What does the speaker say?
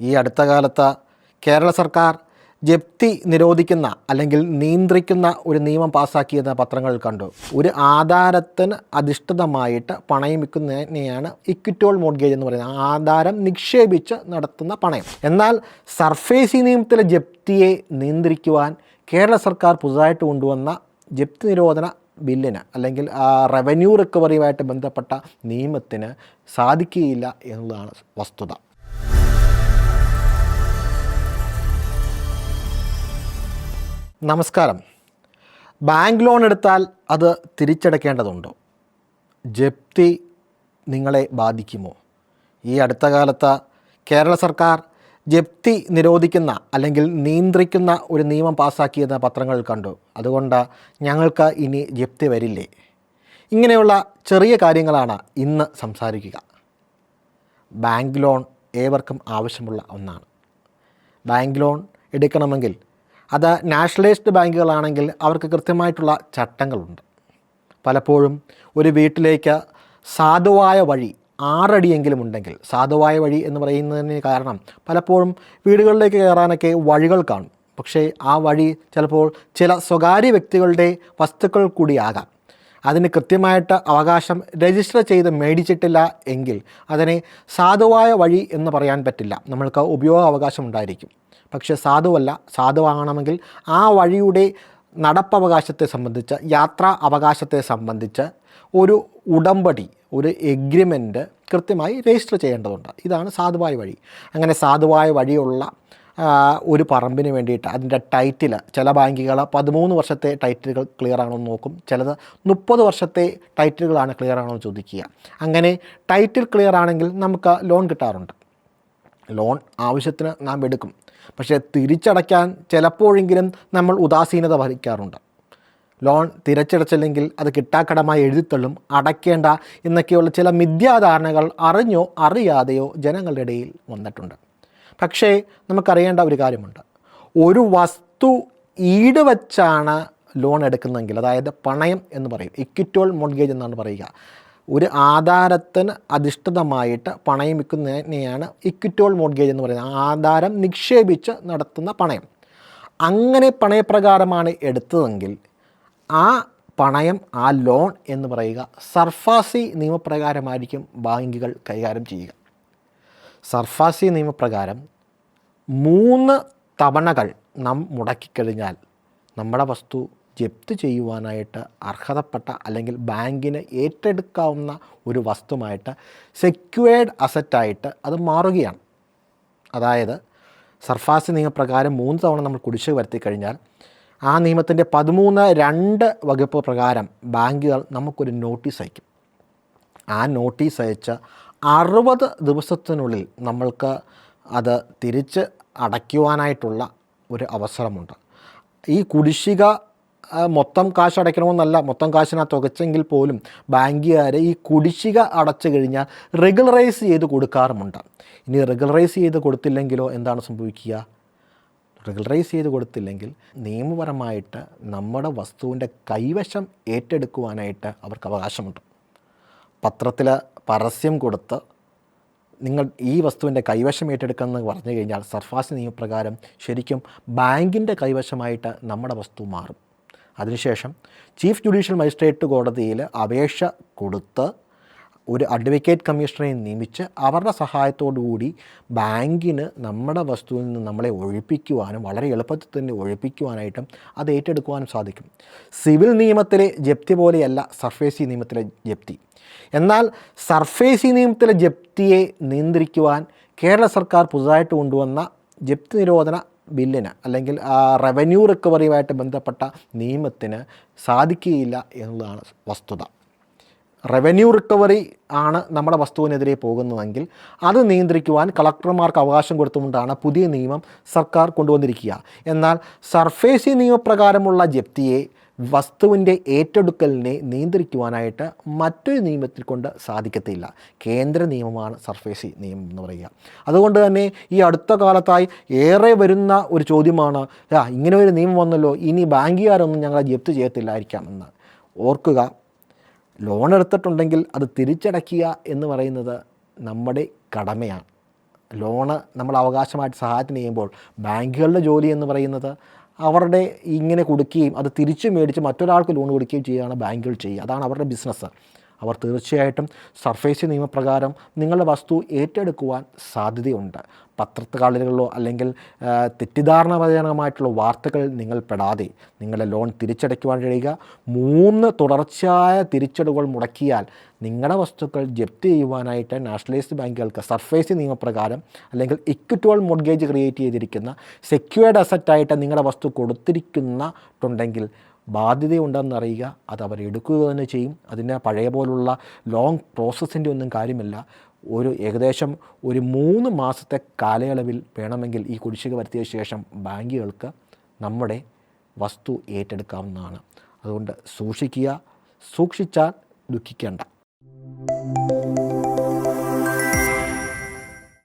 ഈ അടുത്ത കാലത്ത് കേരള സർക്കാർ ജപ്തി നിരോധിക്കുന്ന അല്ലെങ്കിൽ നിയന്ത്രിക്കുന്ന ഒരു നിയമം പാസ്സാക്കിയെന്ന് പത്രങ്ങൾ കണ്ടു. ഒരു ആധാരത്തിന് അധിഷ്ഠിതമായിട്ട് പണയം വിൽക്കുന്നതിനെയാണ് ഇക്വിറ്റോൾ മോഡ്ഗേജ് എന്ന് പറയുന്നത്. ആധാരം നിക്ഷേപിച്ച് നടത്തുന്ന പണയം. എന്നാൽ സർഫേസി നിയമത്തിലെ ജപ്തിയെ നിയന്ത്രിക്കുവാൻ കേരള സർക്കാർ പുതുതായിട്ട് കൊണ്ടുവന്ന ജപ്തി നിരോധന ബില്ലിന് അല്ലെങ്കിൽ റവന്യൂ റിക്കവറിയുമായിട്ട് ബന്ധപ്പെട്ട നിയമത്തിന് സാധിക്കുകയില്ല എന്നുള്ളതാണ് വസ്തുത. നമസ്കാരം. ബാങ്ക് ലോൺ എടുത്താൽ അത് തിരിച്ചടയ്ക്കേണ്ടതുണ്ടോ. ജപ്തി നിങ്ങളെ ബാധിക്കുമോ? ഈ അടുത്ത കാലത്ത് കേരള സർക്കാർ ജപ്തി നിരോധിക്കുന്ന അല്ലെങ്കിൽ നിയന്ത്രിക്കുന്ന ഒരു നിയമം പാസ്സാക്കിയെന്ന് പത്രങ്ങൾ കണ്ടു. അതുകൊണ്ട് ഞങ്ങൾക്ക് ഇനി ജപ്തി വരില്ലേ? ഇങ്ങനെയുള്ള ചെറിയ കാര്യങ്ങളാണ് ഇന്ന് സംസാരിക്കുക. ബാങ്ക് ലോൺ ഏവർക്കും ആവശ്യമുള്ള ഒന്നാണ്. ബാങ്ക് ലോൺ എടുക്കണമെങ്കിൽ അത് നാഷണലൈസ്ഡ് ബാങ്കുകളാണെങ്കിൽ അവർക്ക് കൃത്യമായിട്ടുള്ള ചട്ടങ്ങളുണ്ട്. പലപ്പോഴും ഒരു വീട്ടിലേക്ക് സാധുവായ വഴി ആറടിയെങ്കിലും ഉണ്ടെങ്കിൽ സാധുവായ വഴി എന്ന് പറയുന്നതിന് കാരണം പലപ്പോഴും വീടുകളിലേക്ക് കയറാനൊക്കെ വഴികൾ കാണും. പക്ഷേ ആ വഴി ചിലപ്പോൾ ചില സ്വകാര്യ വ്യക്തികളുടെ വസ്തുക്കൾ കൂടിയാകാം. അതിന് കൃത്യമായിട്ട് അവകാശം രജിസ്റ്റർ ചെയ്ത് മേടിച്ചിട്ടില്ല എങ്കിൽ അതിനെ സാധുവായ വഴി എന്ന് പറയാൻ പറ്റില്ല. നമ്മൾക്ക് ഉപയോഗ അവകാശം ഉണ്ടായിരിക്കും. പക്ഷേ സാധുവല്ല സാധുവാകണമെങ്കിൽ ആ വഴിയുടെ നടപ്പവകാശത്തെ സംബന്ധിച്ച് യാത്രാ അവകാശത്തെ സംബന്ധിച്ച് ഒരു ഉടമ്പടി ഒരു എഗ്രിമെന്റ് കൃത്യമായി രജിസ്റ്റർ ചെയ്യേണ്ടതുണ്ട്. ഇതാണ് സാധുവായ വഴി. അങ്ങനെ സാധുവായ വഴിയുള്ള ഒരു പറമ്പിന് വേണ്ടിയിട്ട് അതിന്റെ ടൈറ്റിൽ ചില ബാങ്കുകൾ പതിമൂന്ന് വർഷത്തെ ടൈറ്റിലുകൾ ക്ലിയർ ആണോ എന്ന് നോക്കും. ചിലത് മുപ്പത് വർഷത്തെ ടൈറ്റിലുകളാണ് ക്ലിയർ ആണോ എന്ന് ചോദിക്കുക. അങ്ങനെ ടൈറ്റിൽ ക്ലിയർ ആണെങ്കിൽ നമുക്ക് ലോൺ കിട്ടാറുണ്ട്. ലോൺ ആവശ്യത്തിന് നാം എടുക്കും. പക്ഷേ തിരിച്ചടയ്ക്കാൻ ചിലപ്പോഴെങ്കിലും നമ്മൾ ഉദാസീനത വഹിക്കാറുണ്ട്. ലോൺ തിരച്ചടച്ചില്ലെങ്കിൽ അത് കിട്ടാക്കടമായി എഴുതിത്തള്ളും അടയ്ക്കേണ്ട എന്നൊക്കെയുള്ള ചില മിഥ്യാധാരണകൾ അറിഞ്ഞോ അറിയാതെയോ ജനങ്ങളുടെ ഇടയിൽ വന്നിട്ടുണ്ട്. പക്ഷേ നമുക്കറിയേണ്ട ഒരു കാര്യമുണ്ട്. ഒരു വസ്തു ഈട് വച്ചാണ് ലോൺ എടുക്കുന്നതെങ്കിൽ അതായത് പണയം എന്ന് പറയും ഇക്വിറ്റോൾ മോഡ്ഗേജ് എന്നാണ് പറയുക. ഒരു ആധാരത്തിന് അധിഷ്ഠിതമായിട്ട് പണയം വിൽക്കുന്നതിനെയാണ് ഇക്വിറ്റോൾ മോഡ്ഗേജ് എന്ന് പറയുന്നത്. ആധാരം നിക്ഷേപിച്ച് നടത്തുന്ന പണയം. അങ്ങനെ പണയപ്രകാരമാണ് എടുത്തതെങ്കിൽ ആ പണയം ആ ലോൺ എന്ന് പറയുക സർഫാസി നിയമപ്രകാരമായിരിക്കും ബാങ്കുകൾ കൈകാര്യം ചെയ്യുക. സർഫാസി നിയമപ്രകാരം മൂന്ന് തവണകൾ നാം മുടക്കിക്കഴിഞ്ഞാൽ നമ്മുടെ വസ്തു ജപ്തി ചെയ്യുവാനായിട്ട് അർഹതപ്പെട്ട അല്ലെങ്കിൽ ബാങ്കിന് ഏറ്റെടുക്കാവുന്ന ഒരു വസ്തുമായിട്ട് സെക്യൂർഡ് അസറ്റായിട്ട് അത് മാറുകയാണ്. അതായത് സർഫാസി നിയമപ്രകാരം മൂന്ന് തവണ നമ്മൾ കുടിശ്ശിക വരുത്തി കഴിഞ്ഞാൽ ആ നിയമത്തിന്റെ പതിമൂന്ന് രണ്ട് വകുപ്പ് പ്രകാരം ബാങ്കുകൾ നമുക്കൊരു നോട്ടീസ് അയക്കും. ആ നോട്ടീസ് അയച്ച് അറുപത് ദിവസത്തിനുള്ളിൽ നമ്മൾക്ക് അത് തിരിച്ച് അടയ്ക്കുവാനായിട്ടുള്ള ഒരു അവസരമുണ്ട്. ഈ കുടിശ്ശിക മൊത്തം കാശ് അടയ്ക്കണമെന്നല്ല മൊത്തം കാശിനകത്ത് തുകച്ചെങ്കിൽ പോലും ബാങ്കുകാർ ഈ കുടിശ്ശിക അടച്ചു കഴിഞ്ഞാൽ റെഗുലറൈസ് ചെയ്ത് കൊടുക്കാറുമുണ്ട്. ഇനി റെഗുലറൈസ് ചെയ്ത് കൊടുത്തില്ലെങ്കിലോ എന്താണ് സംഭവിക്കുക? റെഗുലറൈസ് ചെയ്ത് കൊടുത്തില്ലെങ്കിൽ നിയമപരമായിട്ട് നമ്മുടെ വസ്തുവിന്റെ കൈവശം ഏറ്റെടുക്കുവാനായിട്ട് അവർക്ക് അവകാശമുണ്ട്. പത്രത്തിൽ പരസ്യം കൊടുത്ത് നിങ്ങൾ ഈ വസ്തുവിന്റെ കൈവശം ഏറ്റെടുക്കുമെന്ന് പറഞ്ഞു കഴിഞ്ഞാൽ സർഫാസ് നിയമപ്രകാരം ശരിക്കും ബാങ്കിന്റെ കൈവശമായിട്ട് നമ്മുടെ വസ്തു മാറും. അതിനുശേഷം ചീഫ് ജുഡീഷ്യൽ മജിസ്ട്രേറ്റ് കോടതിയിൽ അപേക്ഷ കൊടുത്ത് ഒരു അഡ്വക്കേറ്റ് കമ്മീഷണറെ നിയമിച്ച് അവരുടെ കൂടി ബാങ്കിന് നമ്മുടെ വസ്തുവിൽ നിന്ന് നമ്മളെ ഒഴിപ്പിക്കുവാനും വളരെ എളുപ്പത്തിൽ തന്നെ ഒഴിപ്പിക്കുവാനായിട്ടും അത് ഏറ്റെടുക്കുവാനും സാധിക്കും. സിവിൽ നിയമത്തിലെ ജപ്തി പോലെയല്ല സർഫേസി നിയമത്തിലെ ജപ്തി. എന്നാൽ സർഫേസി നിയമത്തിലെ ജപ്തിയെ നിയന്ത്രിക്കുവാൻ കേരള സർക്കാർ പുതുതായിട്ട് കൊണ്ടുവന്ന ജപ്തി നിരോധന ബില്ലിന് അല്ലെങ്കിൽ റവന്യൂ റിക്കവറിയുമായിട്ട് ബന്ധപ്പെട്ട നിയമത്തിന് സാധിക്കുകയില്ല എന്നുള്ളതാണ് വസ്തുത. റവന്യൂ റിക്കവറി ആണ് നമ്മുടെ വസ്തുവിനെതിരെ പോകുന്നതെങ്കിൽ അത് നിയന്ത്രിക്കുവാൻ കളക്ടർമാർക്ക് അവകാശം കൊടുത്തുകൊണ്ടാണ് പുതിയ നിയമം സർക്കാർ കൊണ്ടുവന്നിരിക്കുക. എന്നാൽ സർഫേസി നിയമപ്രകാരമുള്ള ജപ്തിയെ വസ്തുവിന്റെ ഏറ്റെടുക്കലിനെ നിയന്ത്രിക്കുവാനായിട്ട് മറ്റൊരു നിയമത്തിൽ കൊണ്ട് സാധിക്കത്തില്ല. കേന്ദ്ര നിയമമാണ് സർഫേസി നിയമം എന്ന് പറയുക. അതുകൊണ്ട് തന്നെ ഈ അടുത്ത കാലത്തായി ഏറെ വരുന്ന ഒരു ചോദ്യമാണ് "ആ, ഇങ്ങനെ ഒരു നിയമം വന്നല്ലോ ഇനി ബാങ്കുകാരൊന്നും ഞങ്ങളെ ജപ്തി ചെയ്യത്തില്ലായിരിക്കാം എന്ന്. ഓർക്കുക ലോൺ എടുത്തിട്ടുണ്ടെങ്കിൽ അത് തിരിച്ചടയ്ക്കുക എന്ന് പറയുന്നത് നമ്മുടെ കടമയാണ്. ലോണ് നമ്മൾ അവകാശമായിട്ട് സഹായത്തിന് ചെയ്യുമ്പോൾ ബാങ്കുകളുടെ ജോലി എന്ന് പറയുന്നത് അവരുടെ ഇങ്ങനെ കൊടുക്കുകയും അത് തിരിച്ചു മേടിച്ച് മറ്റൊരാൾക്ക് ലോൺ കൊടുക്കുകയും ചെയ്യുകയാണ് ബാങ്കുകൾ ചെയ്യുക. അതാണ് അവരുടെ ബിസിനസ് അവർ തീർച്ചയായിട്ടും സർഫേസി നിയമപ്രകാരം നിങ്ങളുടെ വസ്തു ഏറ്റെടുക്കുവാൻ സാധ്യതയുണ്ട്. പത്രത്താളുകളിലോ അല്ലെങ്കിൽ തെറ്റിദ്ധാരണപരമായിട്ടുള്ള വാർത്തകൾ നിങ്ങൾ പെടാതെ നിങ്ങളുടെ ലോൺ തിരിച്ചടയ്ക്കുവാൻ കഴിയുക. മൂന്ന് തുടർച്ചയായ തിരിച്ചടവുകൾ മുടക്കിയാൽ നിങ്ങളുടെ വസ്തുക്കൾ ജപ്തി ചെയ്യുവാനായിട്ട് നാഷണലൈസ്ഡ് ബാങ്കുകൾക്ക് സർഫേസി നിയമപ്രകാരം അല്ലെങ്കിൽ ഇക്വിറ്റുവൽ മോഡ്ഗേജ് ക്രിയേറ്റ് ചെയ്തിരിക്കുന്ന സെക്യൂർഡ് അസറ്റായിട്ട് നിങ്ങളുടെ വസ്തു കൊടുത്തിരിക്കുന്നുണ്ടെങ്കിൽ ബാധ്യതയുണ്ടെന്നറിയുക അത് അവർ എടുക്കുക തന്നെ ചെയ്യും. അതിന് പഴയ പോലുള്ള ലോങ് പ്രോസസ്സിന്റെ ഒന്നും കാര്യമില്ല. ഒരു ഏകദേശം ഒരു മൂന്ന് മാസത്തെ കാലയളവിൽ വേണമെങ്കിൽ ഈ കുടിശ്ശിക വരുത്തിയ ശേഷം ബാങ്കുകൾക്ക് നമ്മുടെ വസ്തു ഏറ്റെടുക്കാവുന്നതാണ്. അതുകൊണ്ട് സൂക്ഷിക്കുക സൂക്ഷിച്ചാൽ ദുഃഖിക്കേണ്ട.